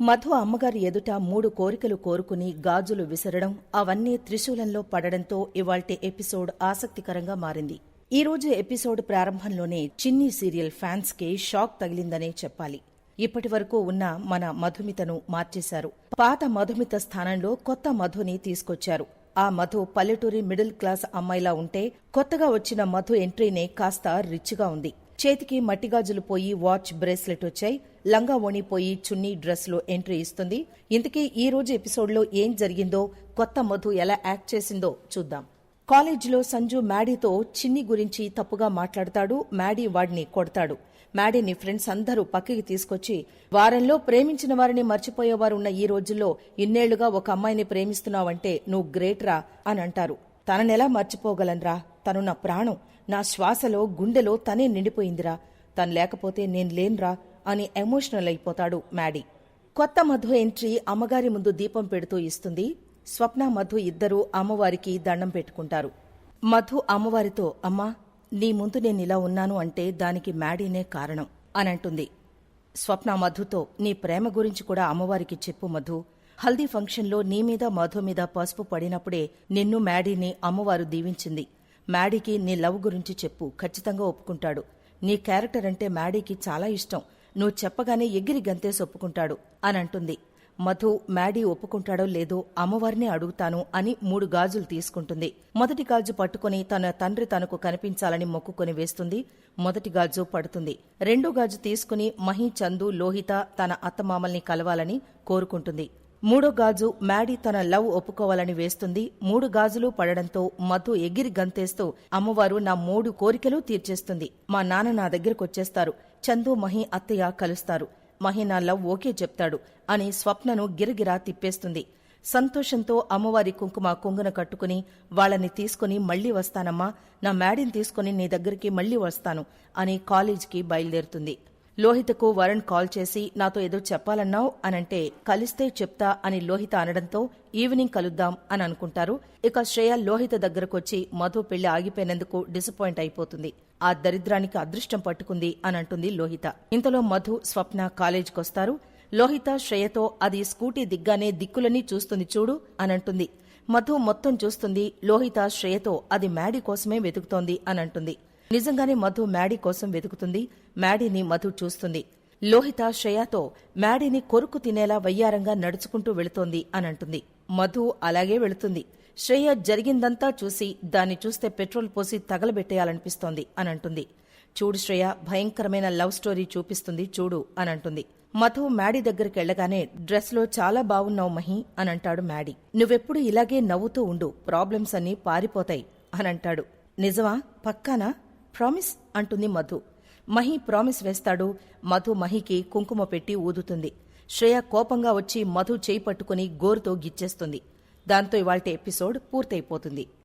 మధు అమ్మగారి ఎదుట మూడు కోరికలు కోరుకుని గాజులు విసరడం అవన్నీ త్రిశూలంలో పడడంతో ఇవాల్టి ఎపిసోడ్ ఆసక్తికరంగా మారింది. ఈ రోజు ఎపిసోడ్ ప్రారంభంలోనే చిన్ని సీరియల్ ఫ్యాన్స్కి షాక్ తగిలిందనే చెప్పాలి. ఇప్పటి వరకు ఉన్న మన మధుమితను మార్చేశారు. పాత మధుమిత స్థానంలో కొత్త మధుని తీసుకొచ్చారు. ఆ మధు పల్లెటూరి మిడిల్ క్లాస్ అమ్మాయిలా ఉంటే కొత్తగా వచ్చిన మధు ఎంట్రీనే కాస్త రిచ్గా ఉంది. చేతికి మట్టిగాజులు పోయి వాచ్ బ్రేస్లెట్ వచ్చాయి. లంగా ఓణిపోయి చున్నీ డ్రెస్లో ఎంట్రీ ఇస్తుంది. ఇంతకీ ఈ రోజు ఎపిసోడ్లో ఏం జరిగిందో కొత్త మధు ఎలా యాక్ట్ చేసిందో చూద్దాం. కాలేజీలో సంజు మ్యాడీతో చిన్ని గురించి తప్పుగా మాట్లాడతాడు మ్యాడీ వాడిని కొడతాడు. మ్యాడీని ఫ్రెండ్స్ అందరూ పక్కకి తీసుకొచ్చి వారంలో ప్రేమించిన వారిని మర్చిపోయేవారు ఉన్న ఈ రోజుల్లో ఇన్నేళ్ళుగా ఒక అమ్మాయిని ప్రేమిస్తున్నావంటే నువ్వు గ్రేట్రా అని అంటారు. తననెలా మర్చిపోగలన్రా? తను నా ప్రాణం నా శ్వాసలో గుండెలో తనే నిండిపోయిందిరా. తను లేకపోతే నేను లేనురా అని ఎమోషనల్ అయిపోతాడు మ్యాడీ. కొత్త మధు ఎంట్రీ అమ్మగారి ముందు దీపం పెడుతూ ఇస్తుంది. స్వప్న మధు ఇద్దరూ అమ్మవారికి దండం పెట్టుకుంటారు. మధు అమ్మవారితో అమ్మా నీ ముందు నేను ఇలా ఉన్నాను అంటే దానికి మ్యాడీనే కారణం అనంటుంది స్వప్న మధుతో నీ ప్రేమ గురించి కూడా అమ్మవారికి చెప్పు మధు. హల్దీ ఫంక్షన్లో నీ మీద మధు మీద పసుపు పడినప్పుడే నిన్ను మ్యాడీని అమ్మవారు దీవించింది. మ్యాడీకి నీ లవ్ గురించి చెప్పు ఖచ్చితంగా ఒప్పుకుంటాడు. నీ క్యారెక్టర్ అంటే మ్యాడీకి చాలా ఇష్టం. నువ్వు చెప్పగానే ఎగిరి గంతేసి ఒప్పుకుంటాడు అని అంటుంది. మధు మ్యాడీ ఒప్పుకుంటాడో లేదో అమ్మవారిని అడుగుతాను అని మూడు గాజులు తీసుకుంటుంది. మొదటి గాజు పట్టుకుని తన తండ్రి తనకు కనిపించాలని మొక్కుకొని వేస్తుంది. మొదటి గాజు పడుతుంది. రెండో గాజు తీసుకుని మహి చందు లోహిత తన అత్తమామల్ని కలవాలని కోరుకుంటుంది. మూడో గాజు మ్యాడీ తన లవ్ ఒప్పుకోవాలని వేస్తుంది. మూడు గాజులు పడడంతో మధు ఎగిరి గంతేస్తూ అమ్మవారు నా మూడు కోరికలు తీర్చేస్తుంది. మా నాన్న నా దగ్గరకొచ్చేస్తారు చందు మహి అత్తయ్య కలుస్తారు. మహి నా లవ్ ఓకే చెప్తాడు అని స్వప్నను గిరగిరా తిప్పేస్తుంది. సంతోషంతో అమ్మవారి కుంకుమ కొంగున కట్టుకుని వాళ్ళని తీసుకుని మళ్ళీ వస్తానమ్మా. నా మ్యాడీని తీసుకుని నీ దగ్గరికి మళ్ళీ వస్తాను అని కాలేజీకి బయలుదేరుతుంది. లోహితకు వరుణ్ కాల్ చేసి నాతో ఏదో చెప్పాలన్నావు అనంటే కలిస్తే చెప్తా అని లోహిత అనడంతో ఈవినింగ్ కలుద్దాం అని అనుకుంటారు. ఇక శ్రేయ లోహిత దగ్గరకొచ్చి మధు పెళ్ళి ఆగిపోయినందుకు డిసప్పాయింట్ అయిపోతుంది. ఆ దరిద్రానికి అదృష్టం పట్టుకుంది అని అంటుంది లోహిత. ఇంతలో మధు స్వప్న కాలేజీకొస్తారు. లోహిత శ్రేయతో అది స్కూటీ దిగ్గానే దిక్కులని చూస్తుంది చూడు అనంటుంది మధు మొత్తం చూస్తుంది లోహిత శ్రేయతో అది మ్యాడీ కోసమే వెతుకుతోంది అనంటుంది నిజంగానే మధు మ్యాడీ కోసం వెతుకుతుంది మ్యాడీని మధు చూస్తుంది. లోహిత శ్రేయాతో మ్యాడీని కొరుకు తినేలా వయ్యారంగా నడుచుకుంటూ వెళుతోంది అనంటుంది. మధు అలాగే వెళుతుంది. శ్రేయ జరిగిందంతా చూసి దాన్ని చూస్తే పెట్రోల్ పోసి తగలబెట్టేయాలనిపిస్తోంది అనంటుంది. చూడు శ్రేయ భయంకరమైన లవ్ స్టోరీ చూపిస్తుంది చూడు అనంటుంది. మధు మ్యాడీ దగ్గరికెళ్ళగానే డ్రెస్లో చాలా బావున్నావు మహి అనంటాడు మ్యాడీ. నువ్వెప్పుడు ఇలాగే నవ్వుతూ ఉండు ప్రాబ్లమ్స్ అన్నీ పారిపోతాయి అనంటాడు. నిజమా? పక్కానా? ప్రామిస్ అంటుంది మధు. మహి ప్రామిస్ వేస్తాడు. మధు మహికి కుంకుమ పెట్టి ఊదుతుంది. శ్రేయ కోపంగా వచ్చి మధు చేయి పట్టుకుని గోరుతో గిచ్చేస్తుంది. దాంతో ఇవాల్టి ఎపిసోడ్ పూర్తయిపోతుంది.